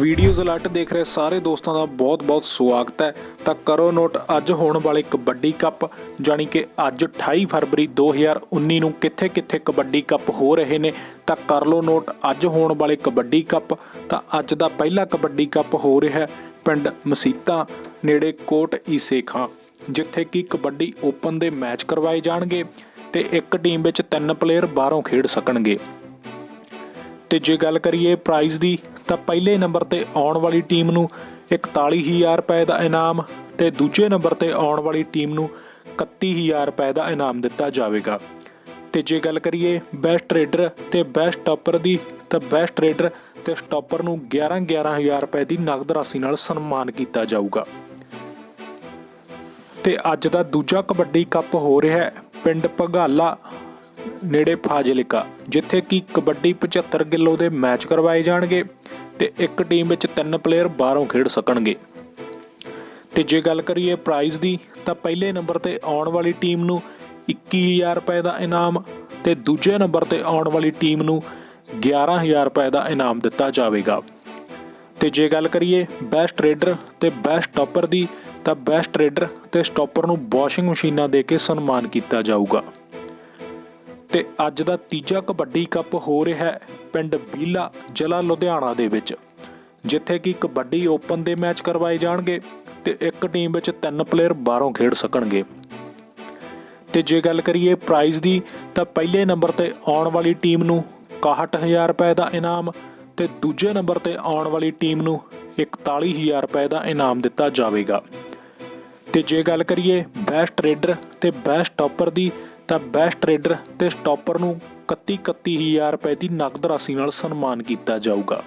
Videos alert ਦੇਖ ਰਹੇ ਸਾਰੇ ਦੋਸਤਾਂ ਦਾ ਬਹੁਤ-ਬਹੁਤ ਸਵਾਗਤ ਹੈ। ਤਾਂ ਕਰੋ ਨੋਟ, ਅੱਜ ਹੋਣ ਵਾਲੇ ਕਬੱਡੀ ਕੱਪ, ਜਾਣੀ ਕਿ ਅੱਜ 28 ਫਰਵਰੀ 2019 ਨੂੰ ਕਿੱਥੇ-ਕਿੱਥੇ ਕਬੱਡੀ ਕੱਪ ਹੋ ਰਹੇ ਨੇ, ਤਾਂ ਕਰ ਲਓ ਨੋਟ, ਅੱਜ ਹੋਣ ਵਾਲੇ ਕਬੱਡੀ ਕੱਪ, ਤਾਂ ਅੱਜ ਦਾ ਪਹਿਲਾ ਕਬੱਡੀ ਕੱਪ ਹੋ ਰਿਹਾ ਹੈ ਪਿੰਡ ਮਸੀਤਾ, ਨੇੜੇ ਕੋਟ ਈਸੇਖਾਂ, ਜਿੱਥੇ ਕਿ ਕਬੱਡੀ ਓਪਨ ਦੇ ਮੈਚ ਕਰਵਾਏ ਜਾਣਗੇ ਤੇ ਇੱਕ ਟੀਮ ਵਿੱਚ ਤਿੰਨ ਪਲੇਅਰ ਬਾਹਰੋਂ ਖੇਡ ਸਕਣਗੇ। ਤੇ ਜੇ ਗੱਲ ਕਰੀਏ ਪ੍ਰਾਈਜ਼ ਦੀ ਤਾਂ ਪਹਿਲੇ ਨੰਬਰ ਤੇ ਆਉਣ ਵਾਲੀ ਟੀਮ ਨੂੰ 41000 ਰੁਪਏ ਦਾ ਇਨਾਮ ਤੇ ਦੂਜੇ ਨੰਬਰ ਤੇ ਆਉਣ ਵਾਲੀ ਟੀਮ ਨੂੰ 31000 ਰੁਪਏ ਦਾ ਇਨਾਮ ਦਿੱਤਾ ਜਾਵੇਗਾ। ਤੇ ਜੇ ਗੱਲ ਕਰੀਏ ਬੈਸਟ ਟ੍ਰੇਡਰ ਤੇ ਬੈਸਟ ਟਾਪਰ ਦੀ, ਤਾਂ ਬੈਸਟ ਟ੍ਰੇਡਰ ਤੇ ਸਟਾਪਰ ਨੂੰ 11 11000 ਰੁਪਏ ਦੀ ਨਗਦ ਰਾਸ਼ੀ ਨਾਲ ਸਨਮਾਨ ਕੀਤਾ ਜਾਊਗਾ। ਤੇ ਅੱਜ ਦਾ ਦੂਜਾ ਕਬੱਡੀ ਕੱਪ ਹੋ ਰਿਹਾ ਹੈ, ਪਿੰਡ ਭਗਾਲਾ, ਨੇੜੇ ਫਾਜ਼ਿਲਕਾ, ਜਿੱਥੇ ਕਿ ਕਬੱਡੀ 75 ਕਿਲੋ ਦੇ ਮੈਚ ਕਰਵਾਏ ਜਾਣਗੇ। ਤੇ ਇੱਕ ਟੀਮ ਵਿੱਚ ਤਿੰਨ ਪਲੇਅਰ ਬਾਹਰੋਂ ਖੇਡ ਸਕਣਗੇ। ਤੇ ਜੇ ਗੱਲ ਕਰੀਏ ਪ੍ਰਾਈਜ਼ ਦੀ, ਤਾਂ ਪਹਿਲੇ ਨੰਬਰ ਤੇ ਆਉਣ ਵਾਲੀ ਟੀਮ ਨੂੰ 21000 ਰੁਪਏ ਦਾ ਇਨਾਮ ਤੇ ਦੂਜੇ ਨੰਬਰ ਤੇ ਆਉਣ ਵਾਲੀ ਟੀਮ ਨੂੰ 11000 ਰੁਪਏ ਦਾ ਇਨਾਮ ਦਿੱਤਾ ਜਾਵੇਗਾ। ਤੇ ਜੇ ਗੱਲ ਕਰੀਏ ਬੈਸਟ ਟ੍ਰੇਡਰ ਤੇ ਬੈਸਟ ਟਾਪਰ ਦੀ, ਤਾਂ ਬੈਸਟ ਟ੍ਰੇਡਰ ਤੇ ਸਟਾਪਰ ਨੂੰ ਵਾਸ਼ਿੰਗ ਮਸ਼ੀਨਾਂ ਦੇ ਕੇ ਸਨਮਾਨ ਕੀਤਾ ਜਾਊਗਾ। ਤੇ ਅੱਜ ਦਾ ਤੀਜਾ ਕਬੱਡੀ ਕੱਪ ਹੋ ਰਿਹਾ ਹੈ ਪਿੰਡ ਬੀਲਾ ਜ਼ਿਲ੍ਹਾ ਲੁਧਿਆਣਾ ਦੇ ਵਿੱਚ, ਜਿੱਥੇ ਕਿ ਕਬੱਡੀ ਓਪਨ ਦੇ ਮੈਚ ਕਰਵਾਏ ਜਾਣਗੇ ਤੇ ਇੱਕ ਟੀਮ ਵਿੱਚ ਤਿੰਨ ਪਲੇਅਰ ਬਾਹਰੋਂ ਖੇਡ ਸਕਣਗੇ। ਤੇ ਜੇ ਗੱਲ ਕਰੀਏ ਪ੍ਰਾਈਜ਼ ਦੀ, ਤਾਂ ਪਹਿਲੇ ਨੰਬਰ ਤੇ ਆਉਣ ਵਾਲੀ ਟੀਮ ਨੂੰ 61000 ਰੁਪਏ ਦਾ ਇਨਾਮ ਤੇ ਦੂਜੇ ਨੰਬਰ ਤੇ ਆਉਣ ਵਾਲੀ ਟੀਮ ਨੂੰ 41000 ਰੁਪਏ ਦਾ ਇਨਾਮ ਦਿੱਤਾ ਜਾਵੇਗਾ। ਤੇ ਜੇ ਗੱਲ ਕਰੀਏ ਬੈਸਟ ਰੇਡਰ ਤੇ ਬੈਸਟ ਟਾਪਰ ਦੀ ਤਾਂ ਬੈਸਟ ਟ੍ਰੇਡਰ ਤੇ ਸਟਾਪਰ ਨੂੰ 31 31000 ਰੁਪਏ ਦੀ ਨਕਦ ਰਾਸ਼ੀ ਨਾਲ ਸਨਮਾਨ ਕੀਤਾ ਜਾਊਗਾ।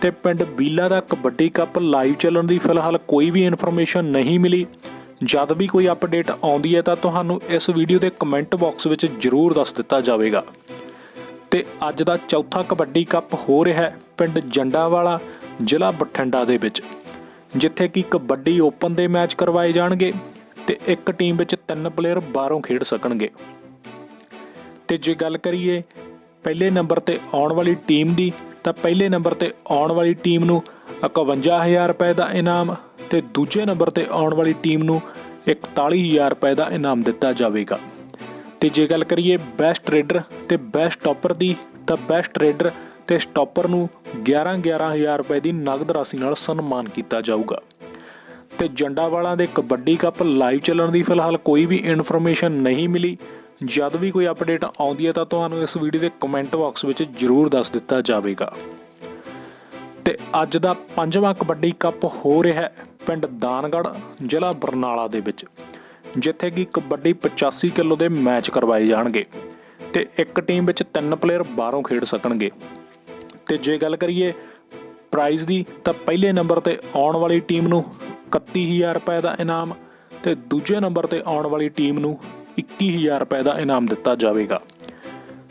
ਤੇ ਪਿੰਡ ਬੀਲਾ ਦਾ ਕਬੱਡੀ ਕੱਪ ਲਾਈਵ ਚੱਲਣ ਦੀ ਫਿਲਹਾਲ ਕੋਈ ਵੀ ਇਨਫੋਰਮੇਸ਼ਨ ਨਹੀਂ ਮਿਲੀ। ਜਦ ਵੀ ਕੋਈ ਅਪਡੇਟ ਆਉਂਦੀ ਹੈ ਤਾਂ ਤੁਹਾਨੂੰ ਇਸ ਵੀਡੀਓ ਦੇ ਕਮੈਂਟ ਬਾਕਸ ਵਿੱਚ ਜ਼ਰੂਰ ਦੱਸ ਦਿੱਤਾ ਜਾਵੇਗਾ। ਤੇ ਅੱਜ ਦਾ ਚੌਥਾ ਕਬੱਡੀ ਕੱਪ ਹੋ ਰਿਹਾ ਹੈ ਪਿੰਡ ਜੰਡਾਵਾਲਾ, ਜ਼ਿਲ੍ਹਾ ਬਠਿੰਡਾ ਦੇ ਵਿੱਚ, ਜਿੱਥੇ ਕਿ ਕਬੱਡੀ ਓਪਨ ਦੇ ਮੈਚ ਕਰਵਾਏ ਜਾਣਗੇ। ਤੇ ਇੱਕ ਟੀਮ ਵਿੱਚ ਤਿੰਨ ਪਲੇਅਰ ਬਾਹਰੋਂ ਖੇਡ ਸਕਣਗੇ। ਤੇ ਜੇ ਗੱਲ ਕਰੀਏ ਪਹਿਲੇ ਨੰਬਰ ਤੇ ਆਉਣ ਵਾਲੀ ਟੀਮ ਦੀ, ਤਾਂ ਪਹਿਲੇ ਨੰਬਰ ਤੇ ਆਉਣ ਵਾਲੀ ਟੀਮ ਨੂੰ 51000 ਰੁਪਏ ਦਾ ਇਨਾਮ ਤੇ ਦੂਜੇ ਨੰਬਰ ਤੇ ਆਉਣ ਵਾਲੀ ਟੀਮ ਨੂੰ 41000 ਰੁਪਏ ਦਾ ਇਨਾਮ ਦਿੱਤਾ ਜਾਵੇਗਾ। ਤੇ ਜੇ ਗੱਲ ਕਰੀਏ ਬੈਸਟ ਰੇਡਰ ਤੇ ਬੈਸਟ ਟਾਪਰ ਦੀ, ਤਾਂ ਬੈਸਟ ਰੇਡਰ ਤੇ ਸਟਾਪਰ ਨੂੰ 11 11000 ਰੁਪਏ ਦੀ ਨਗਦ ਰਾਸ਼ੀ ਨਾਲ ਸਨਮਾਨ ਕੀਤਾ ਜਾਊਗਾ। ਤੇ ਜੰਡਾਵਾਲਾ ਦੇ ਕਬੱਡੀ ਕੱਪ ਲਾਈਵ ਚੱਲਣ ਦੀ ਫਿਲਹਾਲ ਕੋਈ ਵੀ ਇਨਫੋਰਮੇਸ਼ਨ ਨਹੀਂ ਮਿਲੀ। ਜਦ ਵੀ ਕੋਈ ਅਪਡੇਟ ਆਉਂਦੀ ਹੈ ਤਾਂ ਤੁਹਾਨੂੰ ਇਸ ਵੀਡੀਓ ਦੇ ਕਮੈਂਟ ਬਾਕਸ ਵਿੱਚ ਜ਼ਰੂਰ ਦੱਸ ਦਿੱਤਾ ਜਾਵੇਗਾ। ਤੇ ਅੱਜ ਦਾ ਪੰਜਵਾਂ ਕਬੱਡੀ ਕੱਪ ਹੋ ਰਿਹਾ ਹੈ ਪਿੰਡ ਦਾਨਗੜ੍ਹ, ਜ਼ਿਲ੍ਹਾ ਬਰਨਾਲਾ ਦੇ ਵਿੱਚ, ਜਿੱਥੇ ਕਿ ਕਬੱਡੀ 85 ਕਿਲੋ ਦੇ ਮੈਚ ਕਰਵਾਏ ਜਾਣਗੇ ਤੇ ਇੱਕ ਟੀਮ ਵਿੱਚ ਤਿੰਨ ਪਲੇਅਰ ਬਾਹਰੋਂ ਖੇਡ ਸਕਣਗੇ। ਤੇ ਜੇ ਗੱਲ ਕਰੀਏ ਪ੍ਰਾਈਜ਼ ਦੀ, ਤਾਂ ਪਹਿਲੇ ਨੰਬਰ ਤੇ ਆਉਣ ਵਾਲੀ ਟੀਮ ਨੂੰ 31000 ਰੁਪਏ ਦਾ ਇਨਾਮ ਤੇ ਦੂਜੇ ਨੰਬਰ ਤੇ ਆਉਣ ਵਾਲੀ ਟੀਮ ਨੂੰ 21000 ਰੁਪਏ ਦਾ ਇਨਾਮ ਦਿੱਤਾ ਜਾਵੇਗਾ।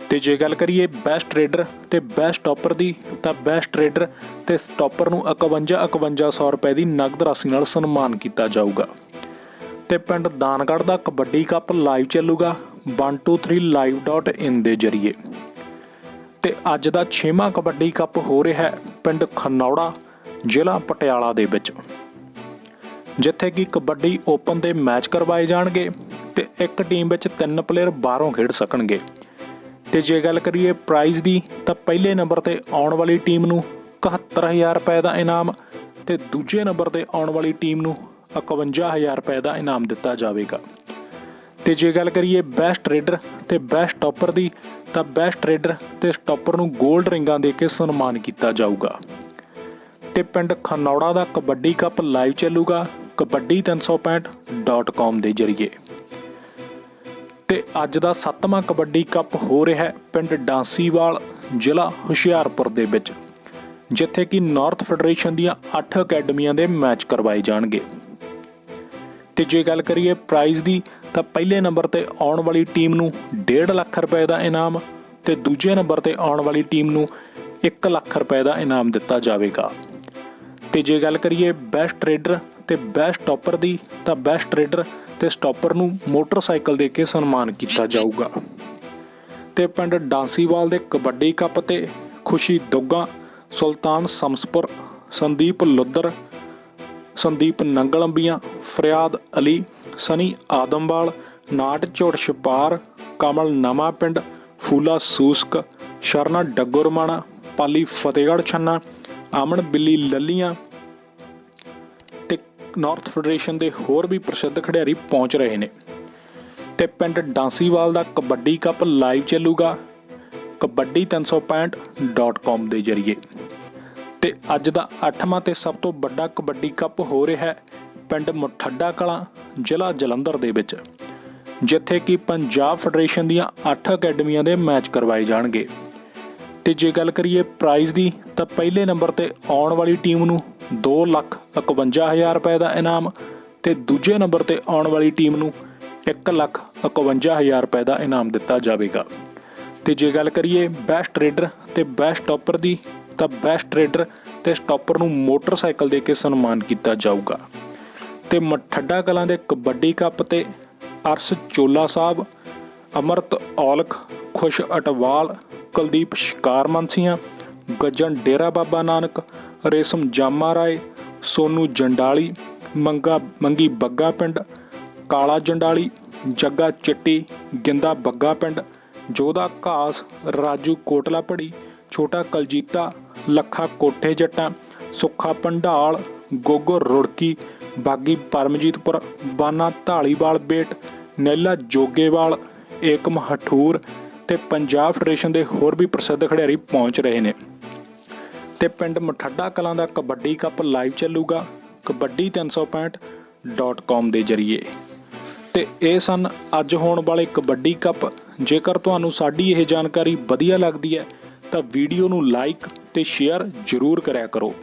ਤੇ ਜੇ ਗੱਲ ਕਰੀਏ ਬੈਸਟ ਟ੍ਰੇਡਰ ਤੇ ਬੈਸਟ ਟਾਪਰ ਦੀ, ਤਾਂ ਬੈਸਟ ਟ੍ਰੇਡਰ ਤੇ ਸਟਾਪਰ ਨੂੰ 51 5100 ਰੁਪਏ ਦੀ ਨਗਦ ਰਾਸ਼ੀ ਨਾਲ ਸਨਮਾਨ ਕੀਤਾ ਜਾਊਗਾ। ਤੇ ਪਿੰਡ ਦਾਨਗੜ੍ਹ ਦਾ ਕਬੱਡੀ ਕੱਪ ਲਾਈਵ ਚੱਲੂਗਾ 123live.in ਦੇ ਜ਼ਰੀਏ। ਤੇ ਅੱਜ ਦਾ 6ਵਾਂ ਕਬੱਡੀ ਕੱਪ ਹੋ ਰਿਹਾ ਹੈ ਪਿੰਡ ਖਨੌੜਾ, ਜ਼ਿਲ੍ਹਾ ਪਟਿਆਲਾ ਦੇ ਵਿੱਚ। ਜਿੱਥੇ ਕਿ ਕਬੱਡੀ ਓਪਨ ਦੇ ਮੈਚ ਕਰਵਾਏ ਜਾਣਗੇ ਤੇ ਇੱਕ ਟੀਮ ਵਿੱਚ ਤਿੰਨ ਪਲੇਅਰ ਬਾਹਰੋਂ ਖੇਡ ਸਕਣਗੇ। ਤੇ ਜੇ ਗੱਲ ਕਰੀਏ ਪ੍ਰਾਈਜ਼ ਦੀ, ਤਾਂ ਪਹਿਲੇ ਨੰਬਰ ਤੇ ਆਉਣ ਵਾਲੀ ਟੀਮ ਨੂੰ 71000 ਰੁਪਏ ਦਾ ਇਨਾਮ ਤੇ ਦੂਜੇ ਨੰਬਰ ਤੇ ਆਉਣ ਵਾਲੀ ਟੀਮ ਨੂੰ 51000 ਰੁਪਏ ਦਾ ਇਨਾਮ ਦਿੱਤਾ ਜਾਵੇਗਾ। ਤੇ ਜੇ ਗੱਲ ਕਰੀਏ ਬੈਸਟ ਰੇਡਰ ਤੇ ਬੈਸਟ ਟਾਪਰ ਦੀ, ਤਾਂ ਬੈਸਟ ਰੇਡਰ ਤੇ ਸਟਾਪਰ ਨੂੰ 골ਡ ਰਿੰਗਾਂ ਦੇ ਕੇ ਸਨਮਾਨ ਕੀਤਾ ਜਾਊਗਾ। ਤੇ ਪਿੰਡ ਖਨੌੜਾ ਦਾ ਕਬੱਡੀ ਕੱਪ ਲਾਈਵ ਚੱਲੂਗਾ kabaddi365.com ਦੇ ਜ਼ਰੀਏ। ਤੇ ਅੱਜ ਦਾ 7ਵਾਂ ਕਬੱਡੀ ਕੱਪ ਹੋ ਰਿਹਾ ਹੈ ਪਿੰਡ ਡਾਂਸੀਵਾਲ, ਜ਼ਿਲ੍ਹਾ ਹੁਸ਼ਿਆਰਪੁਰ ਦੇ ਵਿੱਚ, ਜਿੱਥੇ ਕਿ ਨਾਰਥ ਫੈਡਰੇਸ਼ਨ ਦੀਆਂ 8 ਅਕੈਡਮੀਆਂ ਦੇ ਮੈਚ ਕਰਵਾਏ ਜਾਣਗੇ। ਤੇ ਜੇ ਗੱਲ ਕਰੀਏ ਪ੍ਰਾਈਜ਼ ਦੀ, ਤਾਂ ਪਹਿਲੇ ਨੰਬਰ ਤੇ ਆਉਣ ਵਾਲੀ ਟੀਮ ਨੂੰ 1.5 ਲੱਖ ਰੁਪਏ ਦਾ ਇਨਾਮ ਤੇ ਦੂਜੇ ਨੰਬਰ ਤੇ ਆਉਣ ਵਾਲੀ ਟੀਮ ਨੂੰ 1 ਲੱਖ ਰੁਪਏ ਦਾ ਇਨਾਮ ਦਿੱਤਾ ਜਾਵੇਗਾ। ਤੇ ਜੇ ਗੱਲ ਕਰੀਏ ਬੈਸਟ ਟ੍ਰੇਡਰ ਤੇ ਬੈਸਟ ਸਟਾਪਰ ਦੀ ਤਾਂ ਬੈਸਟ ਟ੍ਰੇਡਰ ਤੇ ਸਟਾਪਰ ਨੂੰ ਮੋਟਰਸਾਈਕਲ ਦੇ ਕੇ ਸਨਮਾਨ ਕੀਤਾ ਜਾਊਗਾ। ਤੇ ਪਿੰਡ ਡਾਂਸੀਵਾਲ ਦੇ ਕਬੱਡੀ ਕੱਪ ਤੇ ਖੁਸ਼ੀ ਦੁੱਗਾ, ਸੁਲਤਾਨ ਸਮਸਪੁਰ, ਸੰਦੀਪ ਲੁੱਦਰ ਸੰਦੀਪ ਨੰਗਲੰਬੀਆਂ, ਫਰਿਆਦ ਅਲੀ, ਸਨੀ ਆਦਮਵਾਲ, ਨਾਟ ਝੋੜ ਛਪਾਰ, ਕਮਲ ਨਵਾਂ ਪਿੰਡ, ਫੂਲਾ ਸੂਸਕ, ਸ਼ਰਨਾ ਡੱਗੁਰਮਾਣਾ, ਪਾਲੀ ਫਤਿਹਗੜ੍ਹ ਛੰਨਾ, ਅਮਨ ਬਿੱਲੀ ਲੱਲੀਆਂ ਨਾਰਥ ਫੈਡਰੇਸ਼ਨ ਦੇ ਹੋਰ ਵੀ ਪ੍ਰਸਿੱਧ ਖਿਡਾਰੀ ਪਹੁੰਚ ਰਹੇ ਨੇ। ਤੇ ਪਿੰਡ ਡਾਂਸੀਵਾਲ ਦਾ ਕਬੱਡੀ ਕੱਪ ਲਾਈਵ ਚੱਲੂਗਾ। ਕਬੱਡੀ 365.com ਦੇ ਜ਼ਰੀਏ। ਤੇ ਅੱਜ ਦਾ 8ਵਾਂ ਤੇ ਸਭ ਤੋਂ ਵੱਡਾ ਕਬੱਡੀ ਕੱਪ ਹੋ ਰਿਹਾ ਹੈ ਪਿੰਡ ਮੁਠੱਡਾ ਕਲਾਂ, ਜ਼ਿਲ੍ਹਾ ਜਲੰਧਰ ਦੇ ਵਿੱਚ, ਜਿੱਥੇ ਕਿ ਪੰਜਾਬ ਫੈਡਰੇਸ਼ਨ ਦੀਆਂ 8 ਅਕੈਡਮੀਆਂ ਦੇ ਮੈਚ ਕਰਵਾਏ ਜਾਣਗੇ। ਤੇ ਜੇ ਗੱਲ ਕਰੀਏ ਪ੍ਰਾਈਜ਼ ਦੀ, ਤਾਂ ਪਹਿਲੇ ਨੰਬਰ ਤੇ ਆਉਣ ਵਾਲੀ ਟੀਮ ਨੂੰ 2 ਲੱਖ 51000 ਰੁਪਏ ਦਾ ਇਨਾਮ ਤੇ ਦੂਜੇ ਨੰਬਰ ਤੇ ਆਉਣ ਵਾਲੀ ਟੀਮ ਨੂੰ 1 ਲੱਖ 51000 ਰੁਪਏ ਦਾ ਇਨਾਮ ਦਿੱਤਾ ਜਾਵੇਗਾ। ਤੇ ਜੇ ਗੱਲ ਕਰੀਏ ਬੈਸਟ ਟ੍ਰੇਡਰ ਤੇ ਬੈਸਟ ਸਟਾਪਰ ਦੀ, ਤਾਂ ਬੈਸਟ ਟ੍ਰੇਡਰ ਤੇ ਸਟਾਪਰ ਨੂੰ ਮੋਟਰਸਾਈਕਲ ਦੇ ਕੇ ਸਨਮਾਨ ਕੀਤਾ ਜਾਊਗਾ। ਤੇ ਮਠੱਡਾ ਕਲਾਂ ਦੇ ਕਬੱਡੀ ਕੱਪ ਤੇ ਅਰਸ ਚੋਲਾ ਸਾਹਿਬ, ਅਮਰਤ ਔਲਖ, ਖੁਸ਼ ਅਟਵਾਲ, ਕੁਲਦੀਪ ਸ਼ਿਕਾਰ ਮਨਸੀਆਂ ਗੱਜਣ ਡੇਰਾ ਬਾਬਾ ਨਾਨਕ, ਰੇਸ਼ਮ ਜਾਮਾ ਰਾਏ ਸੋਨੂ ਜੰਡਾਲੀ, ਮੰਗਾ ਮੰਗੀ ਬੱਗਾ ਪਿੰਡ, ਕਾਲਾ ਜੰਡਾਲੀ, ਜੱਗਾ ਚਿੱਟੀ, ਗਿੰਦਾ ਬੱਗਾ ਪਿੰਡ, ਜੋਧਾ ਘਾਸ, ਰਾਜੂ ਕੋਟਲਾ ਪੜੀ ਛੋਟਾ ਕਲਜੀਤਾ, ਲੱਖਾ ਕੋਠੇ ਜੱਟਾਂ, ਸੁੱਖਾ ਪੰਡਾਲ, ਗੋਗੋ ਰੁੜਕੀ, ਬਾਗੀ ਪਰਮਜੀਤਪੁਰ, ਬਾਨਾ ਢਾਲੀਵਾਲ ਬੇਟ, ਨੈਲਾ ਜੋਗੇਵਾਲ, ਏਕਮ ਹਠੂਰ ਤੇ ਪੰਜਾਬ ਫੈਡਰੇਸ਼ਨ ਦੇ ਹੋਰ ਵੀ ਪ੍ਰਸਿੱਧ ਖਿਡਾਰੀ ਪਹੁੰਚ ਰਹੇ ਨੇ। ਤੇ ਪਿੰਡ ਮਠੱਡਾ ਕਲਾਂ ਦਾ ਕਬੱਡੀ ਕੱਪ ਲਾਈਵ ਚੱਲੂਗਾ, ਕਬੱਡੀ 365.com ਦੇ ਜ਼ਰੀਏ। ਤੇ ਇਹ ਸਨ ਅੱਜ ਹੋਣ ਵਾਲੇ ਕਬੱਡੀ ਕੱਪ। ਜੇਕਰ ਤੁਹਾਨੂੰ ਸਾਡੀ ਇਹ ਜਾਣਕਾਰੀ ਵਧੀਆ ਲੱਗਦੀ ਹੈ, ਤਾਂ ਵੀਡੀਓ ਨੂੰ ਲਾਈਕ ਤੇ ਸ਼ੇਅਰ ਜ਼ਰੂਰ ਕਰਿਆ ਕਰੋ।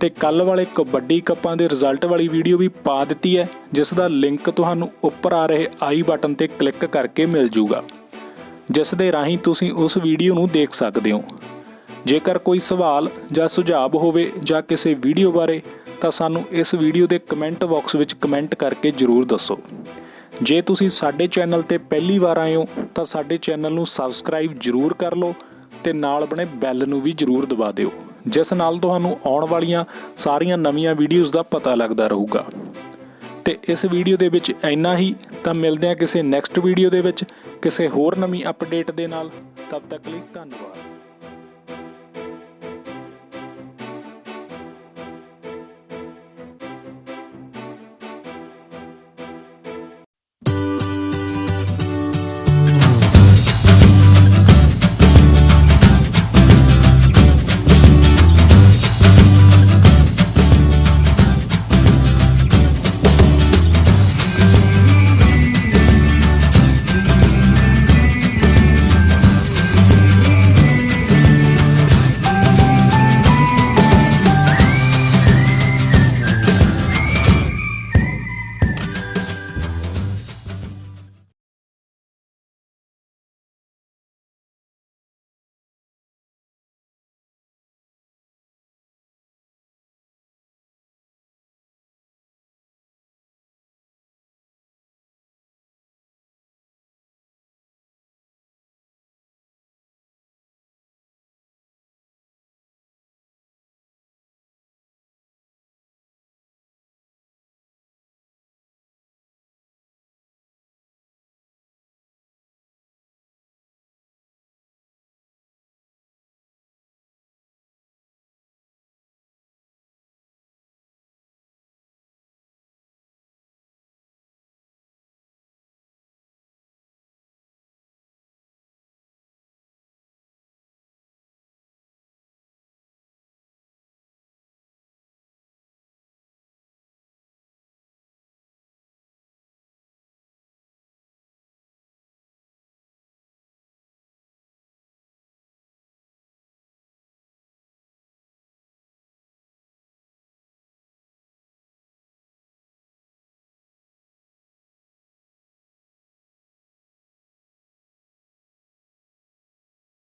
ਤੇ ਕੱਲ ਵਾਲੇ ਕਬੱਡੀ ਕੱਪਾਂ ਦੇ ਰਿਜ਼ਲਟ ਵਾਲੀ ਵੀਡੀਓ ਵੀ ਪਾ ਦਿੱਤੀ ਹੈ, ਜਿਸ ਦਾ ਲਿੰਕ ਤੁਹਾਨੂੰ ਉੱਪਰ ਆ ਰਹੇ ਆਈ ਬਟਨ ਤੇ ਕਲਿੱਕ ਕਰਕੇ ਮਿਲ ਜੂਗਾ। ਜਿਸ ਦੇ ਰਾਹੀਂ ਤੁਸੀਂ ਉਸ ਵੀਡੀਓ ਨੂੰ ਦੇਖ ਸਕਦੇ ਹੋ। ਜੇਕਰ ਕੋਈ ਸਵਾਲ ਜਾਂ ਸੁਝਾਅ ਹੋਵੇ ਜਾਂ ਕਿਸੇ ਵੀਡੀਓ ਬਾਰੇ, ਤਾਂ ਸਾਨੂੰ ਇਸ ਵੀਡੀਓ ਦੇ ਕਮੈਂਟ ਬਾਕਸ ਵਿੱਚ ਕਮੈਂਟ ਕਰਕੇ ਜਰੂਰ ਦੱਸੋ। ਜੇ ਤੁਸੀਂ ਸਾਡੇ ਚੈਨਲ ਤੇ ਪਹਿਲੀ ਵਾਰ ਆਏ ਹੋ, ਤਾਂ ਸਾਡੇ ਚੈਨਲ ਨੂੰ ਸਬਸਕ੍ਰਾਈਬ ਜਰੂਰ ਕਰ ਲਓ ਤੇ ਨਾਲ ਬਣੇ ਬੈਲ ਨੂੰ ਵੀ ਜਰੂਰ ਦਬਾ ਦਿਓ, ਜਿਸ ਨਾਲ ਤੁਹਾਨੂੰ ਆਉਣ ਵਾਲੀਆਂ ਸਾਰੀਆਂ ਨਵੀਆਂ ਵੀਡੀਓਜ਼ ਦਾ ਪਤਾ ਲੱਗਦਾ ਰਹੂਗਾ। ਤੇ ਇਸ ਵੀਡੀਓ ਦੇ ਵਿੱਚ ਇੰਨਾ ਹੀ, ਤਾਂ ਮਿਲਦੇ ਹਾਂ ਕਿਸੇ ਨੈਕਸਟ ਵੀਡੀਓ ਦੇ ਵਿੱਚ, ਕਿਸੇ ਹੋਰ ਨਵੀਂ ਅਪਡੇਟ ਦੇ ਨਾਲ। ਤਦ ਤੱਕ ਲਈ ਧੰਨਵਾਦ।